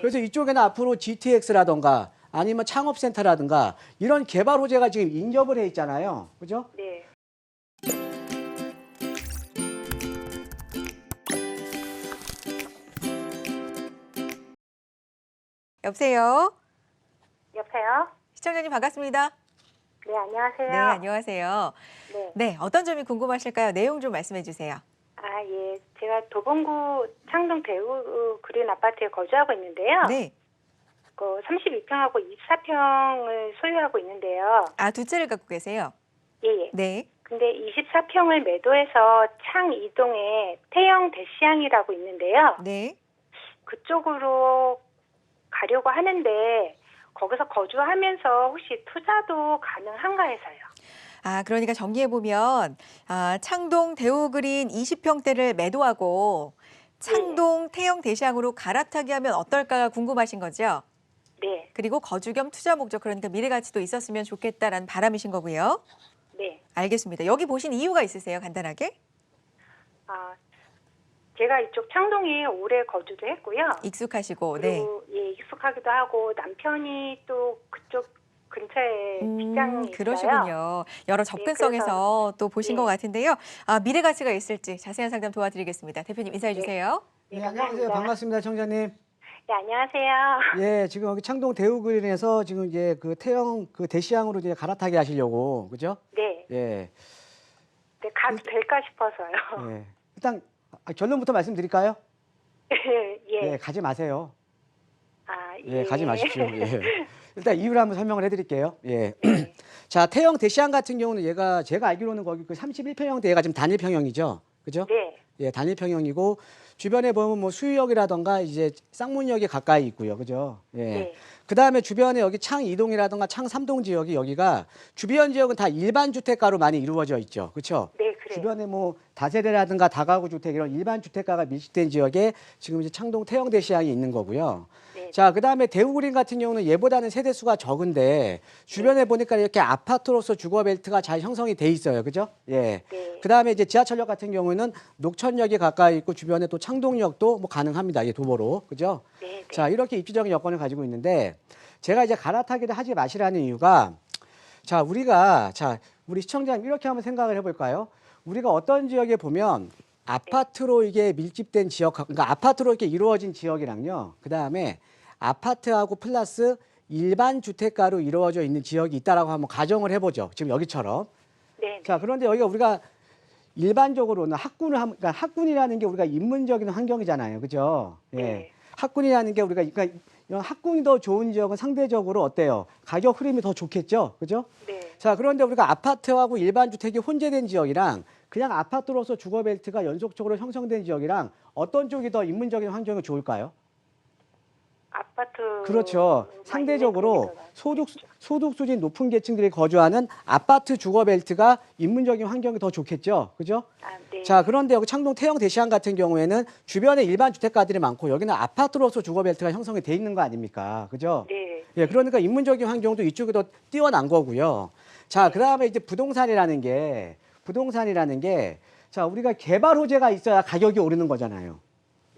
그래서 이쪽에는 앞으로 GTX라던가 아니면 창업센터라든가 이런 개발 호재가 지금 인접을 해 있잖아요. 그죠? 네. 여보세요. 여보세요? 시청자님 반갑습니다. 네, 안녕하세요. 네, 안녕하세요. 네. 네, 어떤 점이 궁금하실까요? 내용 좀 말씀해 주세요. 아, 예. 제가 도봉구 창동 대우 그린 아파트에 거주하고 있는데요. 네. 그 32평하고 24평을 소유하고 있는데요. 아, 두 채를 갖고 계세요. 예, 예. 네. 근데 24평을 매도해서 창 이동에 태영 대시양이라고 있는데요. 네. 그쪽으로 가려고 하는데 거기서 거주하면서 혹시 투자도 가능한가 해서요. 아, 그러니까 정리해 보면 아, 창동 대우그린 20평대를 매도하고 창동 태영 대시항으로 갈아타기 하면 어떨까가 궁금하신 거죠? 네, 그리고 거주 겸 투자 목적 그러니까 미래 가치도 있었으면 좋겠다라는 바람이신 거고요. 네. 알겠습니다. 여기 보신 이유가 있으세요? 간단하게? 아, 제가 이쪽 창동에 오래 거주도 했고요. 익숙하시고, 네. 그리고 예, 익숙하기도 하고 남편이 또 그쪽 근처에 직장이 음, 있어요. 그러시군요. 여러 접근성에서 또 보신 네. 것 같은데요. 아, 미래 가치가 있을지 자세한 상담 도와드리겠습니다. 대표님 인사해 네. 주세요. 네, 네, 안녕하세요. 감사합니다. 반갑습니다, 청자님. 네, 안녕하세요. 예, 지금 여기 창동 대우그린에서 지금 이제 그 태영 그 대시양으로 이제 갈아타게 하시려고, 그죠? 네, 예, 네 가도 될까 싶어서요. 예. 일단 아, 결론부터 말씀드릴까요? 예. 예, 가지 마세요. 아, 예, 가지 마십시오. 예. 일단 이유를 한번 설명을 해드릴게요. 예. 자, 태영 대시양 같은 경우는 얘가 제가 알기로는 거기 그 31평형 대가 지금 단일 평형이죠. 그죠? 네, 예, 단일 평형이고 주변에 보면 뭐 수유역이라던가 이제 쌍문역이 가까이 있고요. 그죠? 예. 네. 그 다음에 주변에 여기 창 이동이라던가 창 삼동 지역이 여기가 주변 지역은 다 일반 주택가로 많이 이루어져 있죠. 그렇죠? 네, 그래요. 주변에 뭐 다세대라든가 다가구 주택 이런 일반 주택가가 밀집된 지역에 지금 이제 창동 태영대 시향이 있는 거고요. 네. 자, 그다음에 대우그린 같은 경우는 얘보다는 세대 수가 적은데 주변에 보니까 이렇게 아파트로서 주거 벨트가 잘 형성이 돼 있어요. 그죠? 예. 네. 그다음에 이제 지하철역 같은 경우는 녹천역이 가까이 있고 주변에 또 창동역도 뭐 가능합니다. 이게 도보로. 그죠? 네, 네. 자, 이렇게 입지적인 여건을 가지고 있는데 제가 이제 갈아타기를 하지 마시라는 이유가 자, 우리가 자, 우리 시청자님 이렇게 한번 생각을 해 볼까요? 우리가 어떤 지역에 보면 아파트로 이게 밀집된 지역, 그러니까 아파트로 이렇게 이루어진 지역이랑요. 그 다음에 아파트하고 플러스 일반 주택가로 이루어져 있는 지역이 있다라고 한번 가정을 해보죠. 지금 여기처럼. 네, 자, 그런데 여기가 우리가 일반적으로는 학군을 하면, 그러니까 학군이라는 게 우리가 인문적인 환경이잖아요. 그죠? 예. 네. 학군이라는 게 우리가, 그러니까 이런 학군이 더 좋은 지역은 상대적으로 어때요? 가격 흐름이 더 좋겠죠? 그죠? 네. 자, 그런데 우리가 아파트하고 일반 주택이 혼재된 지역이랑 그냥 아파트로서 주거 벨트가 연속적으로 형성된 지역이랑 어떤 쪽이 더 인문적인 환경이 좋을까요? 아파트 그렇죠. 상대적으로 소득 소득 수준 높은 계층들이 거주하는 아파트 주거 벨트가 인문적인 환경이 더 좋겠죠. 그죠? 아, 네. 자, 그런데 여기 창동 태영 대시양 같은 경우에는 주변에 일반 주택가들이 많고 여기는 아파트로서 주거 벨트가 형성이 돼 있는 거 아닙니까? 그죠? 네. 예, 그러니까 인문적인 환경도 이쪽이 더 뛰어난 거고요. 자, 그다음에 이제 부동산이라는 게 부동산이라는 게 자, 우리가 개발 호재가 있어야 가격이 오르는 거잖아요.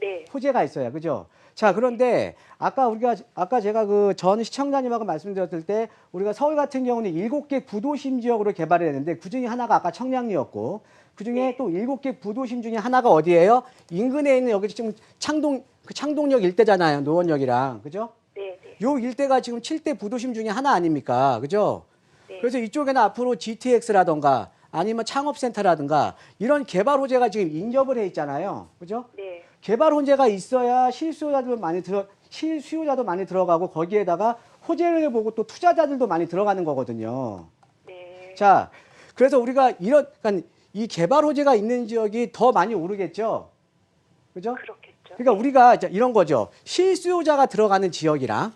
네. 호재가 있어야 그죠? 자 그런데 아까 우리가 아까 제가 그 전 시청자님하고 말씀드렸을 때 우리가 서울 같은 경우는 일곱 개 구도심 지역으로 개발을 했는데 그 중에 하나가 아까 청량리였고 그 중에 네. 또 일곱 개 구도심 중에 하나가 어디예요? 인근에 있는 여기 지금 창동 그 창동역 일대잖아요 노원역이랑 그죠? 네. 네. 요 일대가 지금 칠 대 부도심 중에 하나 아닙니까? 그죠? 네. 그래서 이쪽에는 앞으로 GTX라던가 아니면 창업센터라든가 이런 개발 호재가 지금 인접을 해 있잖아요. 그죠? 네. 개발 호재가 있어야 실수요자도 많이 들어 실수요자도 많이 들어가고 거기에다가 호재를 보고 또 투자자들도 많이 들어가는 거거든요. 네. 자, 그래서 우리가 이런 그러니까 이 개발 호재가 있는 지역이 더 많이 오르겠죠. 그죠? 그렇겠죠. 그러니까 우리가 이런 거죠. 실수요자가 들어가는 지역이랑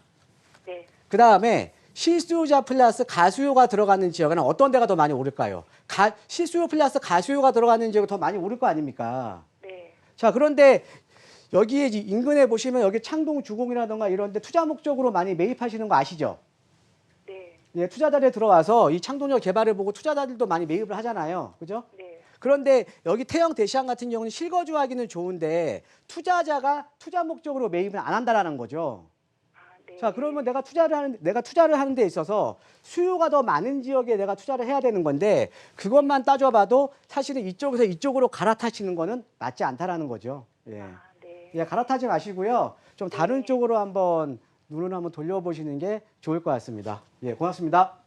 네. 그 다음에 실수요자 플러스 가수요가 들어가는 지역은 어떤 데가 더 많이 오를까요? 가, 실수요 플러스 가수요가 들어가는 지역이 더 많이 오를 거 아닙니까? 네. 자, 그런데 여기에 이 인근에 보시면 여기 창동 주공이라던가 이런 데 투자 목적으로 많이 매입하시는 거 아시죠? 네. 예, 투자자들이 들어와서 이 창동역 개발을 보고 투자자들도 많이 매입을 하잖아요. 그죠? 네. 그런데 여기 태영 대시양 같은 경우는 실거주하기는 좋은데 투자자가 투자 목적으로 매입을 안 한다라는 거죠. 자, 그러면 내가 투자를 하는 내가 투자를 하는 데 있어서 수요가 더 많은 지역에 내가 투자를 해야 되는 건데 그것만 따져봐도 사실은 이쪽에서 이쪽으로 갈아타시는 거는 맞지 않다라는 거죠. 예. 아, 네. 예, 갈아타지 마시고요. 좀 다른 쪽으로 한번 눈을 한번 돌려보시는 게 좋을 것 같습니다. 예, 고맙습니다.